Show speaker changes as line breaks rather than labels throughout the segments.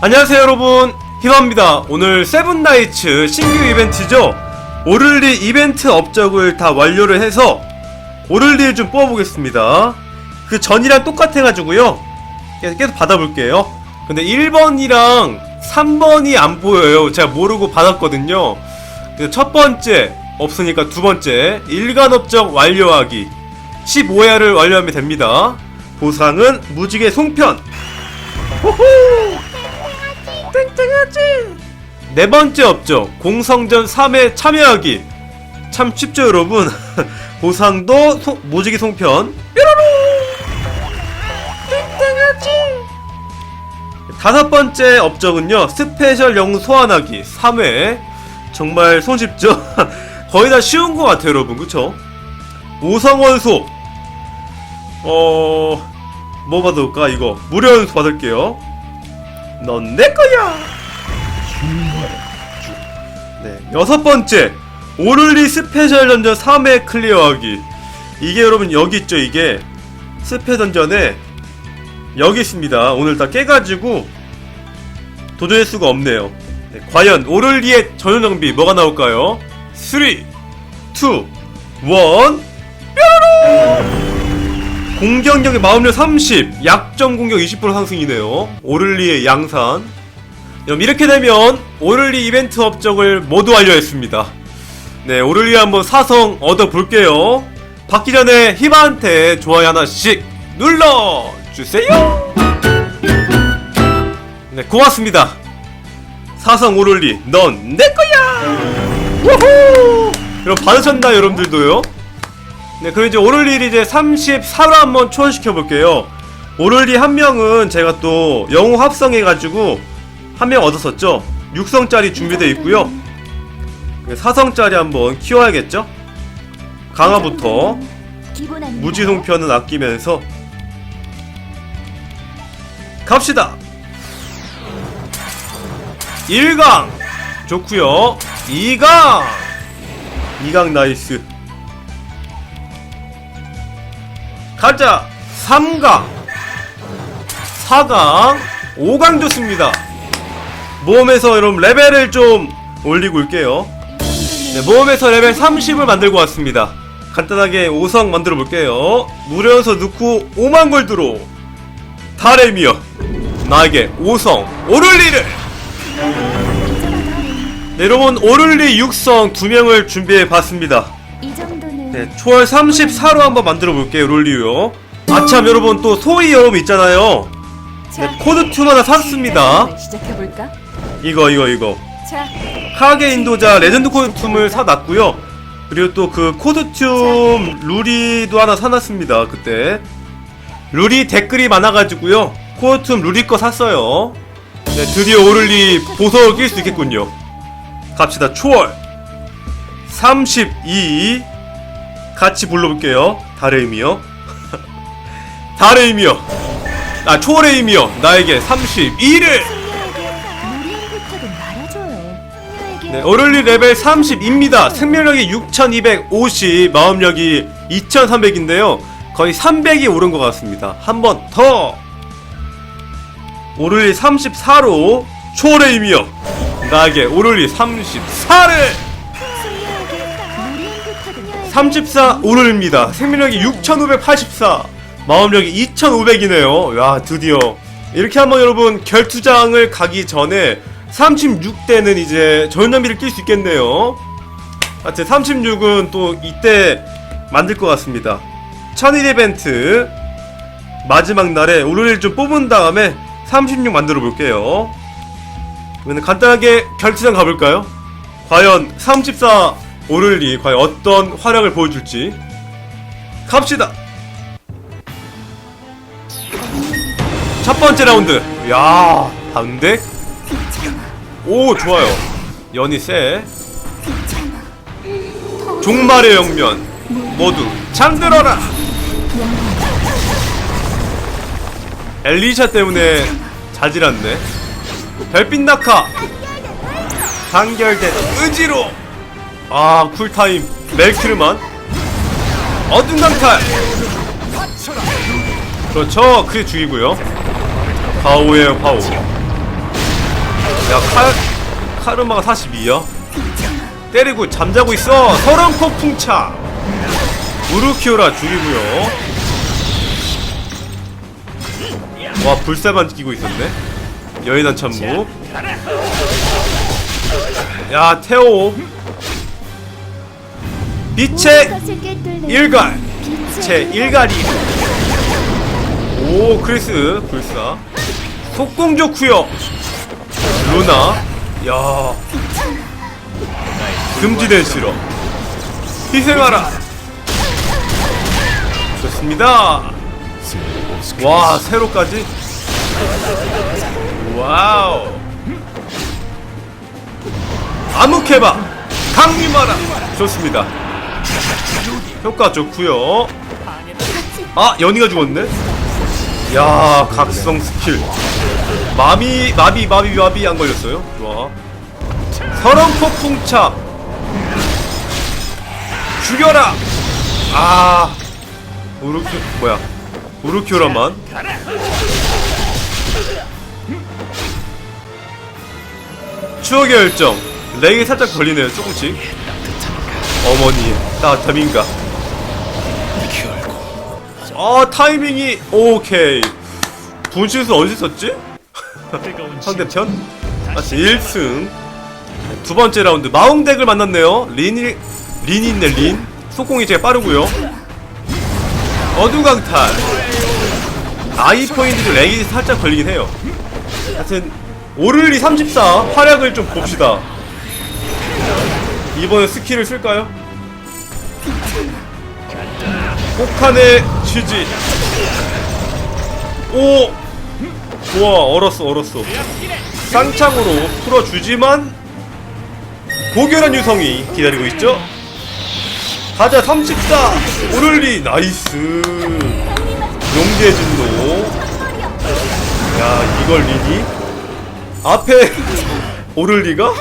안녕하세요 여러분. 희망입니다. 오늘 세븐나이츠 신규 이벤트죠? 오를리 이벤트 업적을 다 완료를 해서 오를리를 좀 뽑아보겠습니다. 그 전이랑 똑같아가지고요. 계속, 계속 받아볼게요. 근데 1번이랑 3번이 안 보여요. 제가 모르고 받았거든요. 첫 번째 없으니까 두 번째 일간 업적 완료하기. 15회를 완료하면 됩니다. 보상은 무지개 송편. 호호 땡땡하지. 네 번째 업적 공성전 3회 참여하기. 참 쉽죠 여러분? 보상도 소, 무지개 송편. 땡땡하지. 다섯 번째 업적은요 스페셜 영웅 소환하기 3회. 정말 손쉽죠? 거의 다 쉬운 것 같아요 여러분. 그쵸? 오성원소 어... 뭐 받을까 이거? 무료 연수 받을게요 넌 내 거야. 네, 여섯 번째 오를리 스페셜 던전 3회 클리어하기. 이게 여러분 여기 있죠 이게 스페 던전에 여기 있습니다. 오늘 다 깨가지고 도전할 수가 없네요. 네, 과연 오를리의 전용 장비 뭐가 나올까요? 3, 2, 1, 뾰로로! 공격력의 마음력 30, 약점 공격 20% 상승이네요. 오를리의 양산. 여러분 이렇게 되면 오를리 이벤트 업적을 모두 완료했습니다. 네, 오를리 한번 사성 얻어 볼게요. 받기 전에 히바한테 좋아요 하나씩 눌러 주세요. 네, 고맙습니다. 사성 오를리, 넌 내 거야. 우후! 여러분 받으셨나요, 여러분들도요? 네, 그럼 이제 오를리 이제 34로 한번 초원시켜 볼게요. 오를리 한 명은 제가 또 영웅 합성해가지고 한 명 얻었었죠. 6성짜리 준비되어 있고요. 네, 사성짜리 한번 키워야겠죠? 강화부터? 무지송편은 아끼면서 갑시다. 1강 좋고요. 2강 2강 나이스. 가자. 3강. 4강. 5강 좋습니다. 모험에서 여러분 레벨을 좀 올리고 올게요. 네, 모험에서 레벨 30을 만들고 왔습니다. 간단하게 5성 만들어 볼게요. 무료연서 넣고 5만 골드로 다레미어 나에게 5성 오를리를. 네, 여러분 오를리 6성 2명을 준비해 봤습니다 네, 초월 34로 한번 만들어 볼게요, 롤리요. 아참, 여러분, 또 소희 여러분 있잖아요.
자,
네, 코드 튠 하나 샀습니다.
시작해 볼까?
이거, 이거, 이거.
자,
하게 인도자 레전드 코드 튠을 사놨고요. 그리고 또 그 코드 튠 루리도 하나 사놨습니다, 그때. 루리 댓글이 많아가지고요. 코드 튠 루리 거 샀어요. 네, 드디어 오를리 보석을 낄 수 있겠군요. 갑시다, 초월. 32 같이 불러볼게요. 달의 의미요. 달의 의미요. 아 초월의 의미요. 나에게 32를.
무리한 부탁은 말아줘요. 승려에게
네, 오를리 레벨 30입니다. 생명력이 6,250, 마음력이 2,300인데요. 거의 300이 오른 것 같습니다. 한 번 더. 오를리 34로 초월의 의미요. 나에게 오를리 34를. 34 오늘입니다. 생명력이 6584, 마음력이 2500이네요. 야, 드디어. 이렇게 한번 여러분 결투장을 가기 전에 36대는 이제 전염비를 낄 수 있겠네요. 하여튼 36은 또 이때 만들 것 같습니다. 천일 이벤트 마지막 날에 오늘을 좀 뽑은 다음에 36 만들어 볼게요. 그러면 간단하게 결투장 가볼까요? 과연 34 오를리 과연 어떤 활약을 보여줄지 갑시다. 첫 번째 라운드. 야, 반대. 오, 좋아요. 연이 세. 종말의 영면 모두 잠들어라. 엘리샤 때문에 자질았네. 별빛 낙하. 단결된 의지로. 아, 쿨타임. 멜크르만. 어둠 강탈. 그렇죠. 크게 죽이고요. 파오예요, 파오. 야 칼, 카르마가 42야 때리고 잠자고 있어 서랑코 풍차 우르키오라 죽이고요 와 불사만 끼고 있었네 여인한 참무 야 태호 빛의 일갈
빛의
제 일갈이. 오 크리스 불사. 속공 좋구요 루나. 야. 금지된 실험. 희생하라. 좋습니다. 와 세로까지? 와우. 암흑해봐. 강림하라. 좋습니다 효과 좋구요. 아 연희가 죽었네? 야 각성 스킬. 마비 마비 마비 마비 안 걸렸어요? 좋아. 서렁포 풍차. 죽여라! 아 우르큐 뭐야? 우르큐라만. 추억의 열정. 렉이 살짝 걸리네요 조금씩. 어머니 따뜻함인가 아 타이밍이 오케이. 분실수 언제 썼지? 상대편? 아 1승. 두 번째 라운드. 마웅덱을 만났네요. 린이 린이 있네 린. 속공이 제일 빠르고요. 어두강탈. 아이 포인트도 렉이 살짝 걸리긴 해요. 하여튼 오를리 34 활약을 좀 봅시다. 이번에 스킬을 쓸까요? 폭탄의 취지. 오! 좋아 얼었어 얼었어. 쌍창으로 풀어주지만 고결한 유성이 기다리고 있죠? 가자 34 오를리 나이스! 용기의 진로 야 이걸 리니? 앞에 오를리가?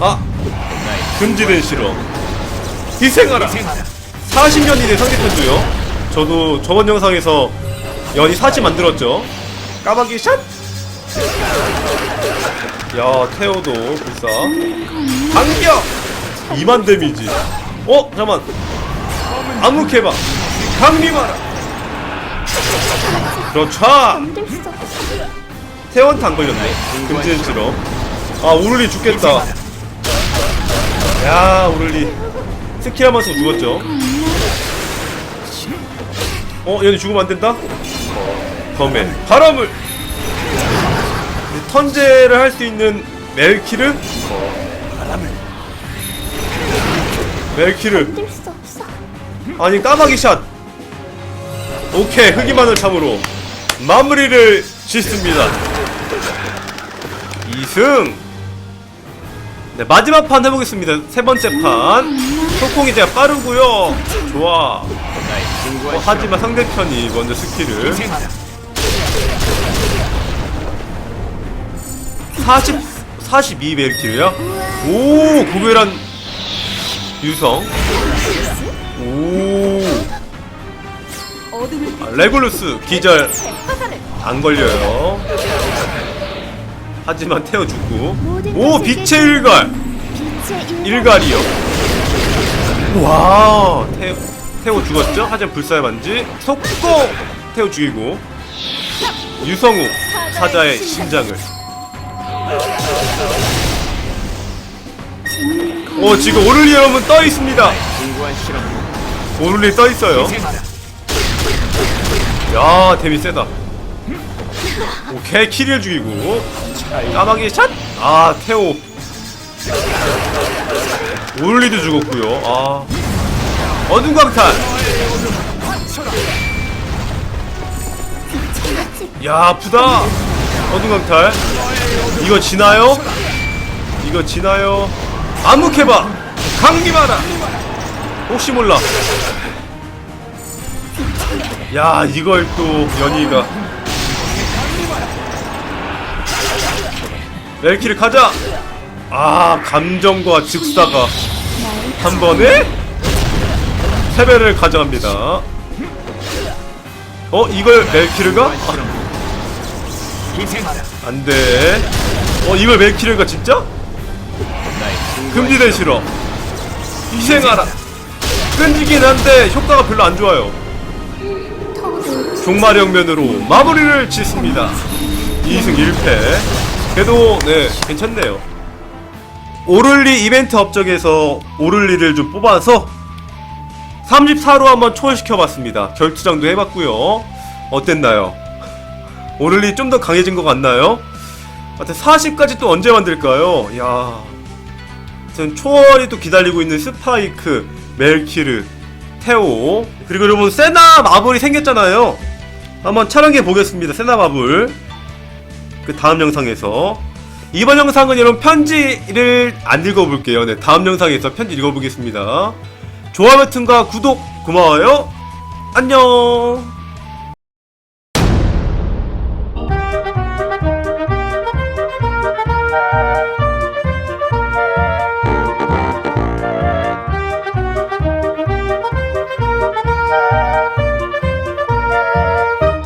아 금지된 실험. 희생하라 40년이 된 상대편도요. 저도 저번 영상에서 연이 사지 만들었죠. 까마귀 샷! 야 태호도 불사. 반격! 2만 데미지. 어? 잠깐만. 암흑해봐. 강림하라. 그렇죠. 태원타 안 걸렸네. 실험 아 오를리 죽겠다. 야 오를리 스킬 쓰고 죽었죠 어 얘네 죽으면 안 된다? 덤에. 바람을. 턴제를 할 수 있는 멜키르 멜키르
만들 수 없어.
아니 까마귀 샷. 오케이 흑이마늘 참으로. 마무리를 짓습니다. 2승. 네 마지막 판 해보겠습니다. 세 번째 판. 소콩이 제가 빠르고요. 좋아 어, 하지만 상대편이 먼저 스킬을. 40 42 벨킬이야? 오 고결한 유성. 오. 아, 레굴루스 기절. 안 걸려요. 하지만 태워 죽고. 오 빛의 일갈 일갈이요. 와 태, 태워 죽었죠? 하지만 불사의 반지 속고 태워 죽이고 유성우 사자의 심장을. 오 지금 오를리 여러분 떠 있습니다. 오를리 떠 있어요. 야 데미 세다 오케이 키리를 죽이고 까마귀 샷! 아 태오 올리도 죽었고요 아 어둠 강탈 야 아프다. 어둠 강탈 이거 지나요? 이거 지나요? 암흑해봐. 강림하라 혹시 몰라. 야 이걸 또 연희가. 멜키를 가자. 아 감정과 즉사가. 한 번에 세배를 가져갑니다. 어 이걸 멜키르가. 안돼. 어 이걸 멜키르가 진짜? 금지된 실험 희생하라. 끈지긴 한데 효과가 별로 안 좋아요.
터를
종말형면으로 마무리를 짓습니다. 2승 1패. 그래도 네 괜찮네요. 오를리 이벤트 업적에서 오를리를 좀 뽑아서 34로 한번 초월시켜봤습니다. 결투장도 해봤고요. 어땠나요? 오를리 좀더 강해진 것 같나요? 하여튼 40까지 또 언제 만들까요? 야. 하여튼 초월이 또 기다리고 있는 스파이크, 멜키르, 테오. 그리고 여러분 세나 마블이 생겼잖아요. 한번 촬영해 보겠습니다. 세나 마블. 그 다음 영상에서. 이번 영상은 여러분 편지를 안 읽어볼게요. 네 다음 영상에서 편지 읽어보겠습니다 좋아요 버튼과 구독 고마워요. 안녕